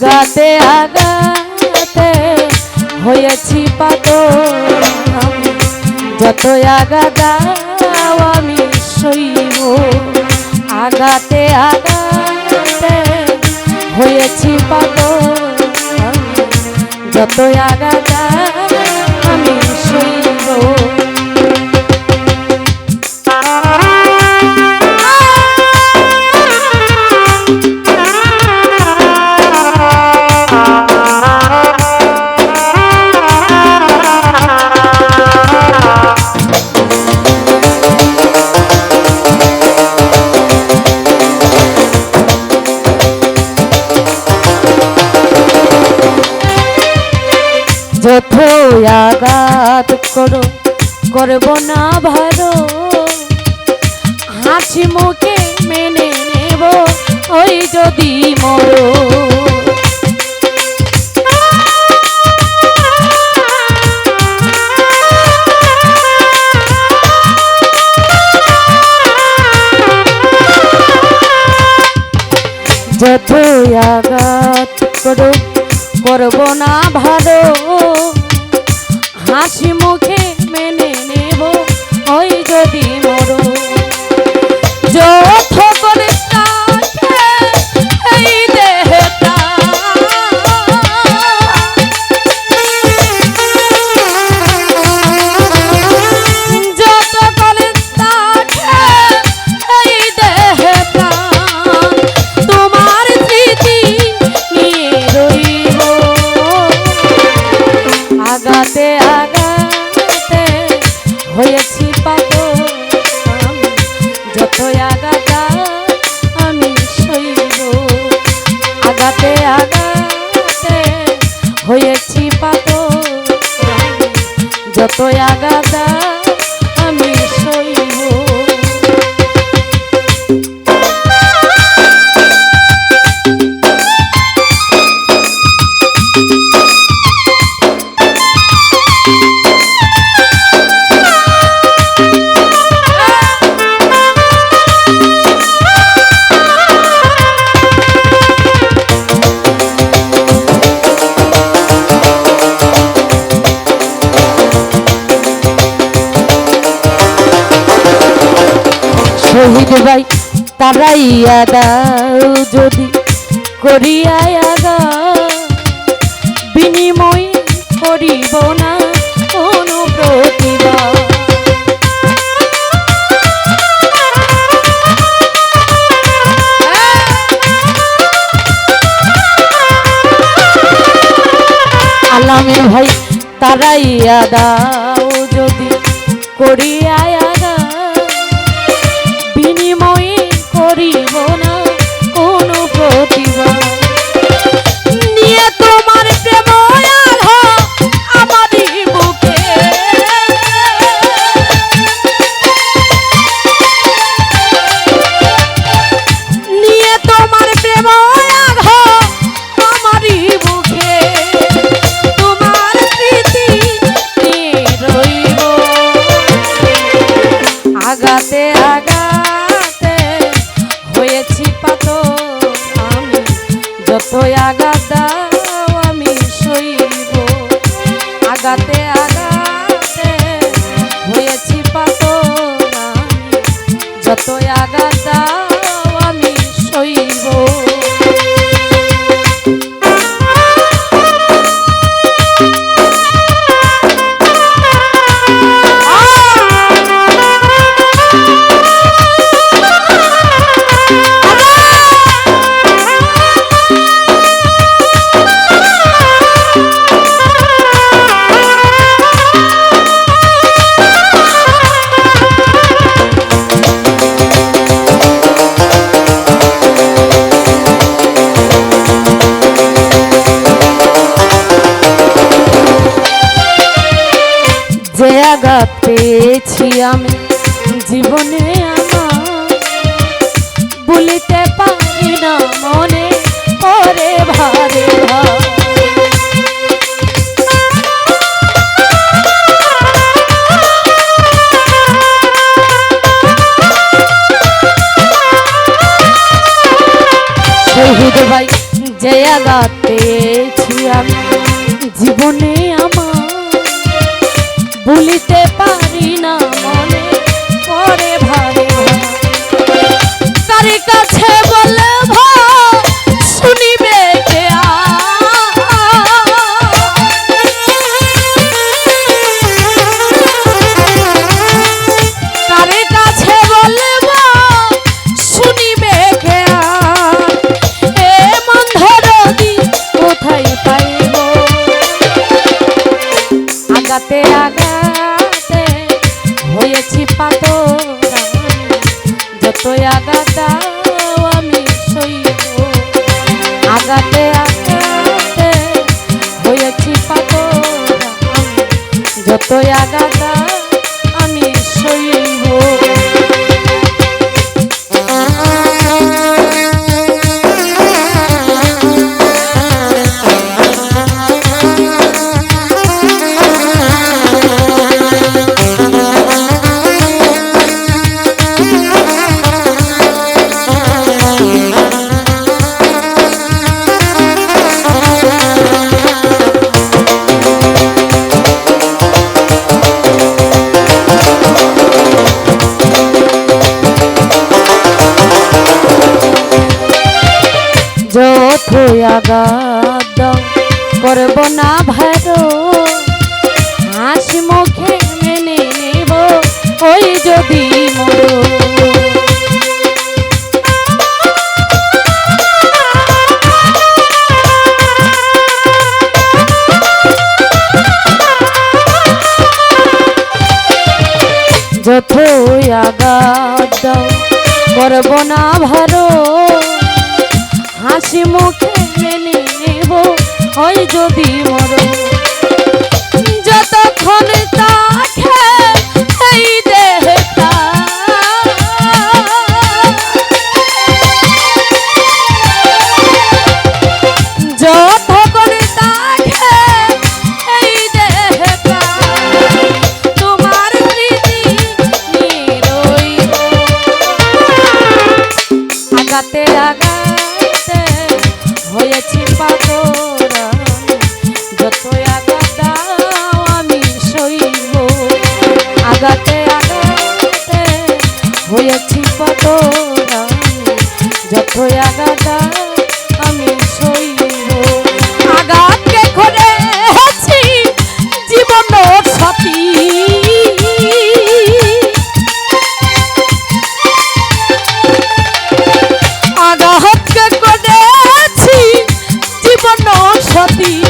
আগাতে আগাতে হয়েছি পাত যত আগা আমি সইব আগাতে আগাতে হয়েছি পাত যত আগা আঘাত করো? করব না ভালো। হাসি মুখে মেনে নেব, ওই যদি মরো। যত আঘাত করো, করব না ভালো। হাসি মুখে শহীদ ভাই, তারাইয়া দাও যদি করিয়া আগা। বিনিময় করিব না কোনো প্রতিভা আলামে ভাই, তারাইয়া দাও যদি করিয়া হয়েছি আমি। যত আঘাত আঘাত পেয়েছি আমি। জীবনে আমার বলিতে পারি না মনে করে ভারে ভার। ভাই, যে আঘাত পেয়েছি আমি। জীবনে বলিতে পারি haga যথয়া গাদ করব না ভালো। হাসি মুখে মেনে নেব, ওই যদি মরো। আগাদ করব না ভালো হাসি মুখে মেনে নেব ওই যদি মর যতক্ষণ তাকে এই দেহটা যতক্ষণ তাকে এই দেহটা তোমার প্রীতি নিরইব আগাতে আগাতে হয়েছি পাতরা যত আগাতাও আমি সইব। আগাতে আগাতে হয়েছি পাতরা যত আগাতা সতী